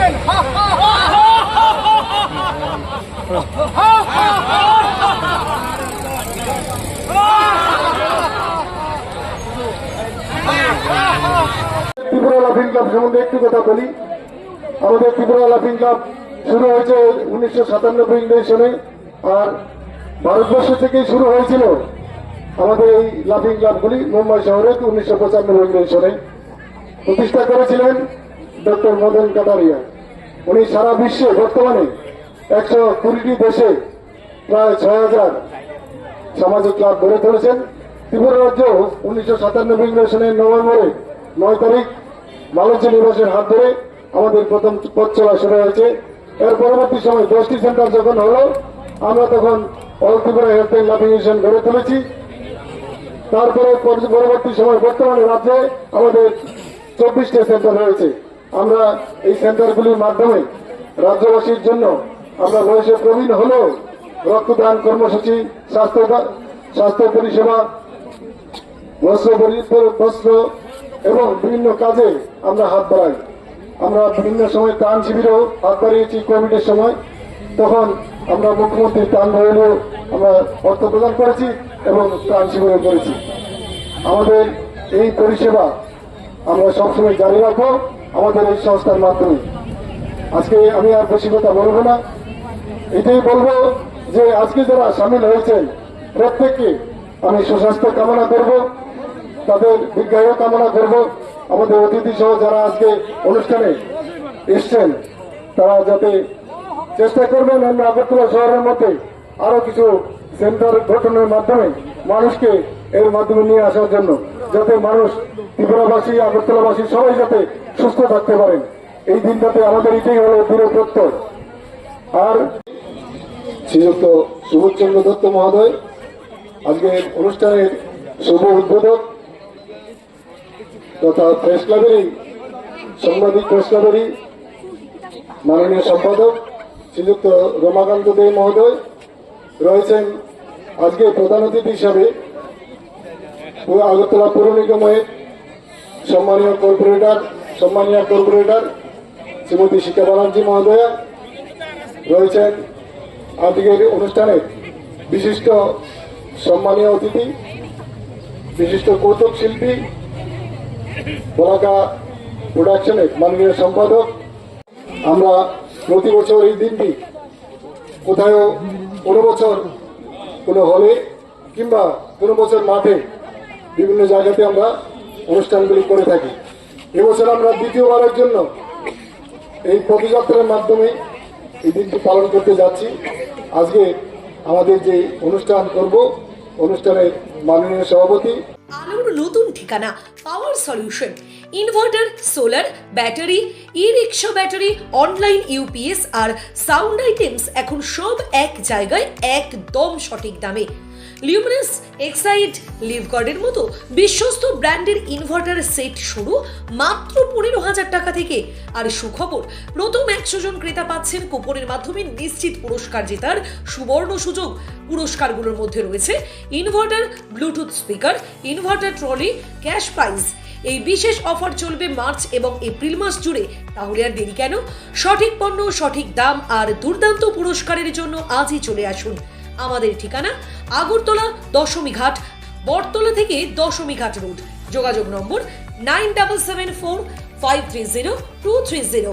ছিলেন ত্রিপুরা লাফিং ক্লাব সম্বন্ধে একটু কথা বলি। আমাদের ত্রিপুরা লাফিং ক্লাব শুরু হয়েছে উনিশশো সাতানব্বই ইংরেজি সনে আর ভারতবর্ষ থেকেই শুরু হয়েছিল আমাদের এই লাফিং ক্লাবগুলি মুম্বাই শহরে উনিশশো পঁচানব্বই ইংরেজি সনে প্রতিষ্ঠা করেছিলেন। ডক্টর মদন কাটারিয়া উনি সারা বিশ্বে বর্তমানে একশো কুড়িটি দেশে প্রায় ছয় হাজার সামাজিক ক্লাব গড়ে তুলেছেন। ত্রিপুরা রাজ্য উনিশশো সাতানব্বই সনের নভেম্বরে নয় তারিখ মালঞ্চ নিবাসের হাত ধরে আমাদের প্রথম পথ চলা শুরু হয়েছে। এর পরবর্তী সময় দশটি সেন্টার যখন হলো, আমরা তখন all Tripura health and loving গড়ে তুলেছি। তারপরে পরবর্তী সময় বর্তমানে রাজ্যে আমাদের চব্বিশটা সেন্টার রয়েছে। আমরা এই সেন্টারগুলির মাধ্যমে রাজ্যবাসীর জন্য আমরা বয়সে প্রবীণ হলেও রক্তদান কর্মসূচি, স্বাস্থ্য স্বাস্থ্য পরিষেবা, বস্ত্র বস্ত্র এবং বিভিন্ন কাজে আমরা হাত বাড়াই। আমরা বিভিন্ন সময় ত্রাণ শিবিরেও হাত বাড়িয়েছি কোভিডের সময়। তখন আমরা মুখ্যমন্ত্রী ত্রাণ রইলেও আমরা অর্থ প্রদান করেছি এবং ত্রাণ শিবিরও করেছি। আমাদের এই পরিষেবা আমরা সবসময় জারি রাখব। আমাদের এই সংস্থার মাধ্যমে। আজকে আমি আর বেশি কথা বলব না। এটাই বলব যে আজকে যারা সামিল হয়েছেন, প্রত্যেককে আমি সুস্বাস্থ্য কামনা করব, তাদের দীর্ঘায়ু কামনা করব। আমাদের অতিথি সহ যারা আজকে অনুষ্ঠানে এসছেন, তারা যাতে চেষ্টা করবেন আমরা আগরতলা শহরের মধ্যে আরও কিছু সেন্টার গঠনের মাধ্যমে মানুষকে এর মাধ্যমে নিয়ে আসার জন্য। যাতে মানুষ ত্রিপুরাবাসী, আগরতলাবাসী সবাই যাতে সুস্থ থাকতে পারেন। এই দিনটাতে আমাদের এটাই হলো দূর প্রত্যয়। আর শ্রীযুক্ত সুবোধচন্দ্র দত্ত মহোদয়, আজকের অনুষ্ঠানের শুভ উদ্বোধক তথা প্রেস ক্লাবেরই সাংবাদিক প্রেস ক্লাবেরই মাননীয় সম্পাদক শ্রীযুক্ত রমাকান্ত দে মহোদয় রয়েছেন আজকে প্রধান অতিথি হিসাবে পু- আগরতলা পৌর নিগমের সম্মানীয় কর্পোরেটর সম্মানীয় কর্পোরেটর শ্রীমতী শিখা ব্যানার্জি মহোদয়া রয়েছেন আজকের অনুষ্ঠানে। বিশিষ্ট সম্মানীয় অতিথি, বিশিষ্ট কৌতুক শিল্পী, বলাকা প্রোডাকশনের মাননীয় সম্পাদক। আমরা প্রতি বছর এই দিনটি কোথাও কোনো বছর কোনো হলে কিংবা কোনো বছর মাঠে বিভিন্ন জায়গাতে আমরা অনুষ্ঠানগুলি করে থাকি। এবছর আমরা দ্বিতীয়বারের জন্য এই পদযাত্রার মাধ্যমে এই দিনটি পালন করতে যাচ্ছি। আজকে আমাদের যে অনুষ্ঠান করব, অনুষ্ঠানের মাননীয় সভাপতি। আলোর নতুন ঠিকানা power solution inverter solar battery E rickshaw battery online UPS আর সাউন্ড আইটেমস এখন সব এক জায়গায় একদম সঠিক দামে। লিউমিনাস এক্সাইড লিভগার্ডের মতো বিশ্বস্ত ব্র্যান্ডের ইনভার্টার সেট শুরু মাত্র পনেরো হাজার টাকা থেকে। আর সুখবর প্রথম একশো জন ক্রেতা পাচ্ছেন কুপনের মাধ্যমে নিশ্চিত পুরস্কার জেতার সুবর্ণ সুযোগ। পুরস্কারগুলোর মধ্যে রয়েছে inverter bluetooth speaker inverter trolley cash prize এই বিশেষ অফার চলবে মার্চ এবং এপ্রিল মাস জুড়ে। তাহলে আর দেরি কেন? সঠিক পণ্য, সঠিক দাম আর দুর্দান্ত পুরস্কারের জন্য আজই চলে আসুন। আমাদের ঠিকানা আগরতলা দশমী ঘাট, বটতলা থেকে দশমী ঘাট রোড। যোগাযোগ number nine double seven four five three zero two three zero.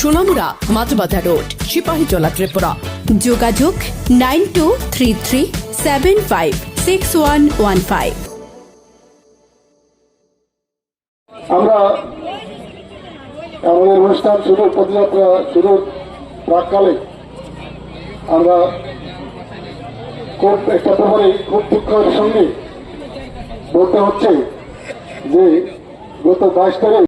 Sonamura Matbadha road Sepahijala Tripura. যোগাযোগ nine two three three seven five six one one five. আমরা আমাদের অনুষ্ঠান শুরুর পদযাত্রা শুরুর প্রাককালে আমরা খুব একটা ব্যাপারে খুব দুঃখের সঙ্গে বলতে হচ্ছে যে গত বাইশ তারিখ